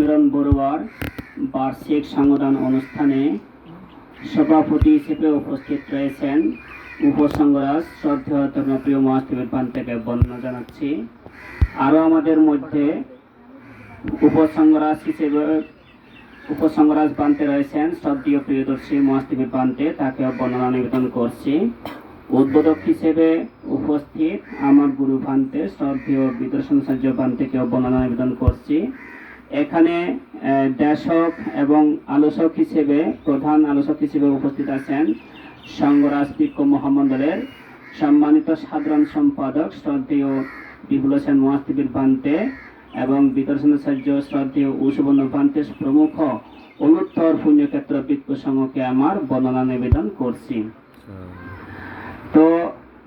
মিলন বড়ুয়ার বার্ষিক সংগঠন অনুষ্ঠানে সভাপতি হিসেবে উপস্থিত রয়েছেন উপসংগ্রাস শ্রদ্ধেয় প্রিয় মহাস্তিবের পান থেকে বর্ণনা জানাচ্ছি। আরও আমাদের মধ্যে উপসংগ্রাস হিসেবে উপসংগ্রাস প্রান্তে রয়েছেন শ্রদ্ধেয় প্রিয়দর্শী মহাস্তিবের প্রান্তে, তাকে বর্ণনা নিবেদন করছি। উদ্বোধক হিসেবে উপস্থিত আমার গুরু প্রান্তে শ্রদ্ধেয় বিদর্শন সাহায্য পান্তেকেও বর্ণনা নিবেদন করছি। এখানে দেশক এবং আলোচক হিসেবে, প্রধান আলোচক হিসেবে উপস্থিত আছেন বিক্ষ মহামণ্ডলের সম্মানিত সাধারণ সম্পাদক শ্রদ্ধেয় বিপুল হোসেন মহাস্তিবির এবং বিদর্শনাচার্য শ্রদ্ধেয় উসবর্ণ পান্তে প্রমুখ অনুত্তর পুণ্যক্ষেত্র বিক্ষ সংঘকে আমার বর্ণনা নিবেদন করছি। তো,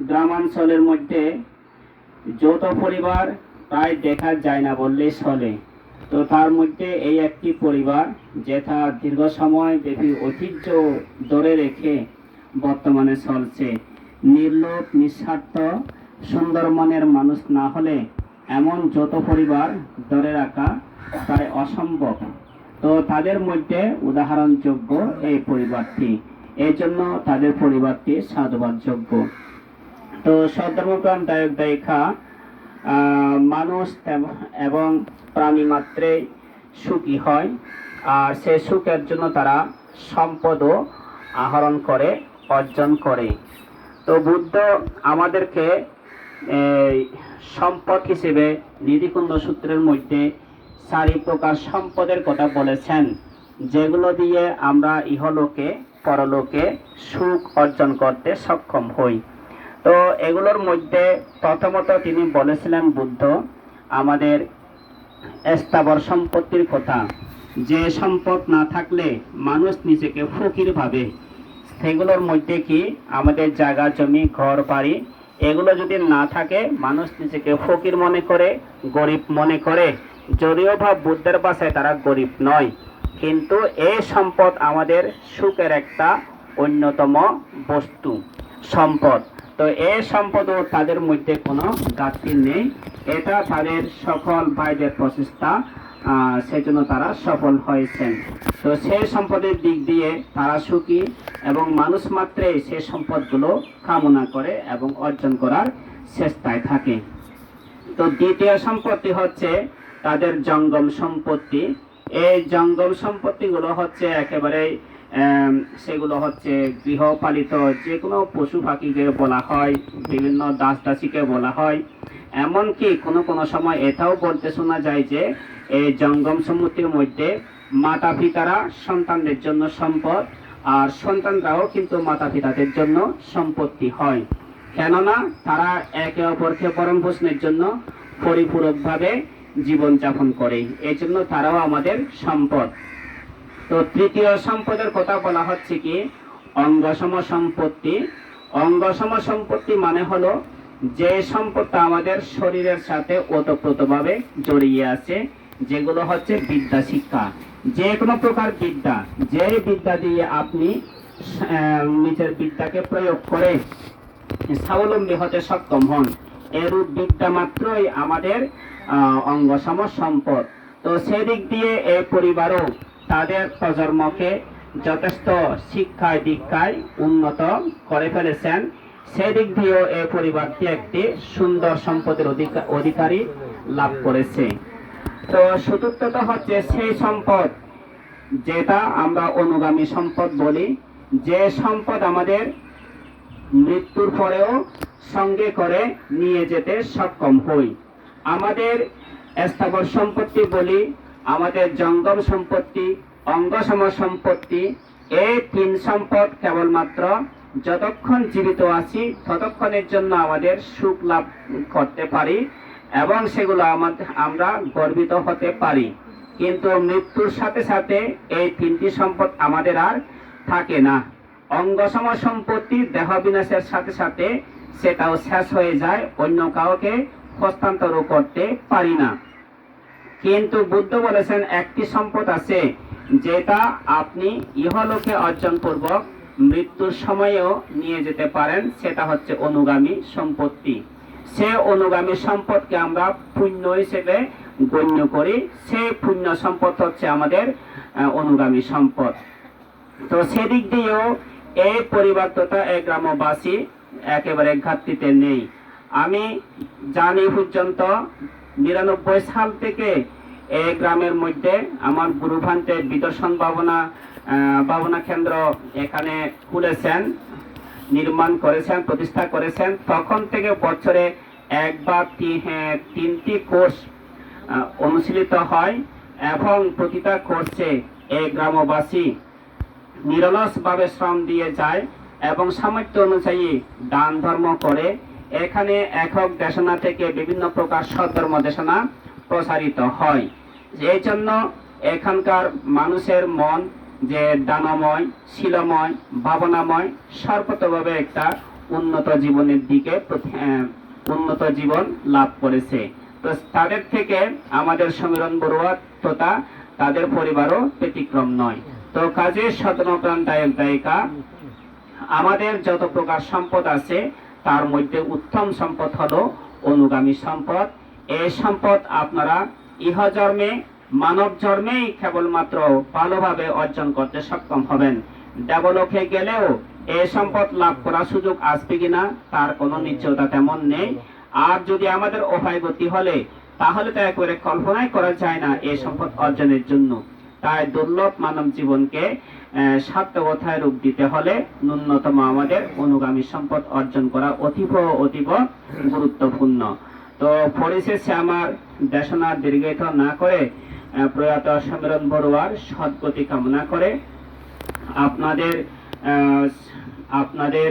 গ্রামাঞ্চলের মধ্যে যৌথ পরিবার প্রায় দেখা যায় না বললেই চলে। তো তার মধ্যে এই একটি পরিবার যেটা দীর্ঘ সময় ব্যাপী ঐতিহ্য ধরে রেখে বর্তমানে চলছে। নির্লোভ, নিঃস্বার্থ সুন্দর মনের মানুষ না হলে এমন যত পরিবার ধরে রাখা তাই অসম্ভব। তো তাদের মধ্যে উদাহরণযোগ্য এই পরিবারটি। এই জন্য তাদের পরিবারটি সাধুবাদযোগ্য। তো সধর্মপ্রাণ দায়ক দায়িকা মানুষ এবং প্রাণী মাত্রে সুখী হয়, আর সে সুখের জন্য তারা সম্পদও আহরণ করে, অর্জন করে। তো বুদ্ধ আমাদেরকে সম্পদ হিসেবে নিধিকুণ্ড সূত্রের মধ্যে চারি প্রকার সম্পদের কথা বলেছেন, যেগুলো দিয়ে আমরা ইহলোকে, পরলোকে সুখ অর্জন করতে সক্ষম হই। তো এগুলোর মধ্যে প্রথমত তিনি বলেছিলেন বুদ্ধ, আমাদের স্থাবর সম্পত্তির কথা। যে সম্পদ না থাকলে মানুষ নিজেকে ফকির ভাবে। সেগুলোর মধ্যে কি? আমাদের জায়গা, জমি, ঘর, বাড়ি, এগুলো যদি না থাকে, মানুষ নিজেকে ফকির মনে করে, গরিব মনে করে। যদিও বা বুদ্ধের পাশে তারা গরিব নয়, কিন্তু এই সম্পদ আমাদের সুখের একটা অন্যতম বস্তু। সম্পদ। তো এই সম্পদও তাদের মধ্যে কোনো ঘাটতি নেই। এটা তাদের সফল ভাইদের প্রচেষ্টা সেজন্য তারা সফল হয়েছেন। তো সেই সম্পদের দিক দিয়ে তারা সুখী এবং মানুষ মাত্রে সেই সম্পদগুলো কামনা করে এবং অর্জন করার চেষ্টায় থাকে। তো দ্বিতীয় সম্পত্তি হচ্ছে তাদের জঙ্গম সম্পত্তি। এই জঙ্গম সম্পত্তিগুলো হচ্ছে একেবারে সেগুলো হচ্ছে গৃহপালিত যে কোনো পশু পাখিকে বলা হয়, বিভিন্ন দাস দাসীকে বলা হয়। এমনকি কোনো কোনো সময় এটাও বলতে শোনা যায় যে, এই জঙ্গম সম্পত্তির মধ্যে মাতা পিতারা সন্তানদের জন্য সম্পদ, আর সন্তানরাও কিন্তু মাতা পিতাদের জন্য সম্পত্তি হয়। কেননা তারা একে অপরকে পরম পোষণের জন্য পরিপূরকভাবে জীবনযাপন করে। এই জন্য তারাও আমাদের সম্পদ। তো তৃতীয় সম্পদের কথা বলা হচ্ছে কি? অঙ্গসম সম্পত্তি। অঙ্গসম সম্পত্তি মানে হলো যে সম্পদটা আমাদের শরীরের সাথে ওতপ্রোতভাবে জড়িয়ে আছে, যেগুলো হচ্ছে বিদ্যা, শিক্ষা। যে কোনো প্রকার বিদ্যা, যে বিদ্যা দিয়ে আপনি নিজের বিদ্যাকে প্রয়োগ করে স্বাবলম্বী হতে সক্ষম হন, এরূপ বিদ্যা মাত্রই আমাদের অঙ্গসম সম্পদ। তো সেদিক দিয়ে এই পরিবারও তাদের প্রজন্মকে যথেষ্ট শিক্ষায়, দীক্ষায় উন্নত করে ফেলেছেন। সেদিক দিয়েও এই পরিবারটি একটি সুন্দর সম্পদের অধিকা- অধিকারী লাভ করেছে। তো চতুর্থত হচ্ছে সেই সম্পদ, যেটা আমরা অনুগামী সম্পদ বলি। যে সম্পদ আমাদের মৃত্যুর পরেও সঙ্গে করে নিয়ে যেতে সক্ষম হই। আমাদের স্থাবর সম্পত্তি বলি আমাদের জঙ্গম সম্পত্তি, অঙ্গসম সম্পত্তি এই তিন সম্পদ কেবলমাত্র। যতক্ষণ জীবিত আছি, ততক্ষণের জন্য আমাদের সুখ লাভ করতে পারি এবং সেগুলো আমাদের আমরা গর্বিত হতে পারি। কিন্তু মৃত্যুর সাথে সাথে এই তিনটি সম্পদ আমাদের আর থাকে না। অঙ্গসম সম্পত্তি দেহ বিনাশের সাথে সাথে সেটাও শেষ হয়ে যায়, অন্য কাউকে হস্তান্তর করতে পারি না। কিন্তু বুদ্ধ বলেছেন, একটি সম্পদ আছে যেটা আপনি ইহলোকে অর্জন পূর্বক মৃত্যুর সময়েও নিয়ে যেতে পারেন, সেটা হচ্ছে অনুগামী সম্পত্তি। সে অনুগামী সম্পদকে আমরা পুণ্য হিসেবে গণ্য করি, সে পুণ্য সম্পদ হচ্ছে আমাদের অনুগামী সম্পদ। তো সেদিক দিয়েও এই পরিবার তথা এই গ্রামবাসী একেবারে ঘাটতিতে নেই। আমি জানি পর্যন্ত নিরানব্বই সাল থেকে এই গ্রামের মধ্যে আমার গুরুভান্তে বিদর্শন ভাবনা ভাবনা কেন্দ্র এখানে খুলেছেন নির্মাণ করেছেন প্রতিষ্ঠা করেছেন। তখন থেকে বছরে তি- হ্যাঁ, তিনটি কোর্স অনুশীলিত হয় এবং প্রতিটা কোর্সে এই গ্রামবাসী নিরলসভাবে শ্রম দিয়ে যায় এবং সামর্থ্য অনুযায়ী দান ধর্ম করে। এখানে একক দেশনা থেকে বিভিন্ন প্রকার সদ্ধর্ম দেশনা প্রসারিত হয়। এই জন্য এখানকার মানুষের মন যে দানময়, শিলময়, ভাবনাময়, সর্বতভাবে একটা উন্নত জীবনের দিকে উন্নত জীবন লাভ করেছে। তো তাদের থেকে আমাদের সমীরণ বড়ুয়া তথা তাদের পরিবারও ব্যতিক্রম নয়। তো কাজে সদনপ্রাণ দায়ক দায়িকা আমাদের যত প্রকার সম্পদ আছে তার মধ্যে উত্তম সম্পদ হলো অনুগামী সম্পদ। এই সম্পদ আপনারা ইহজন্মে মানব জন্মেই কেবলমাত্র ভালোভাবে অর্জন করতে সক্ষম হবেন। ডেভেলপে গেলেও এ সম্পদ লাভ করার সুযোগ আসবে কিনা তার কোনো নিশ্চয়তা তেমন নেই। আর যদি আমাদের উপায় গতি হলে, তাহলে তো একবারে কল্পনাই করা যায় না এ সম্পদ অর্জনের জন্য। তাই দুর্লভ মানব জীবনকে সার্থকতায় রূপ দিতে হলে ন্যূনতম আমাদের অনুগামী সম্পদ অর্জন করা অতীব অতীব গুরুত্বপূর্ণ। তো পরিশেষে আমার দেশনা দীর্ঘায়িত না করে প্রয়াত সমীরণ বড়ুয়ার সদ্গতি কামনা করে, আপনাদের আপনাদের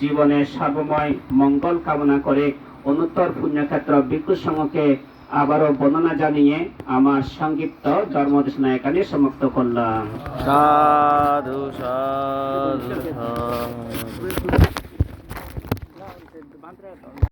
জীবনের সর্বময় মঙ্গল কামনা করে অনুত্তর পুণ্যক্ষেত্র ভিক্ষু সংঘকে আবারও বর্ণনা জানিয়ে আমার সংক্ষিপ্ত জন্মদেশনা এখানে সমাপ্ত করলাম। সাধু সাধু।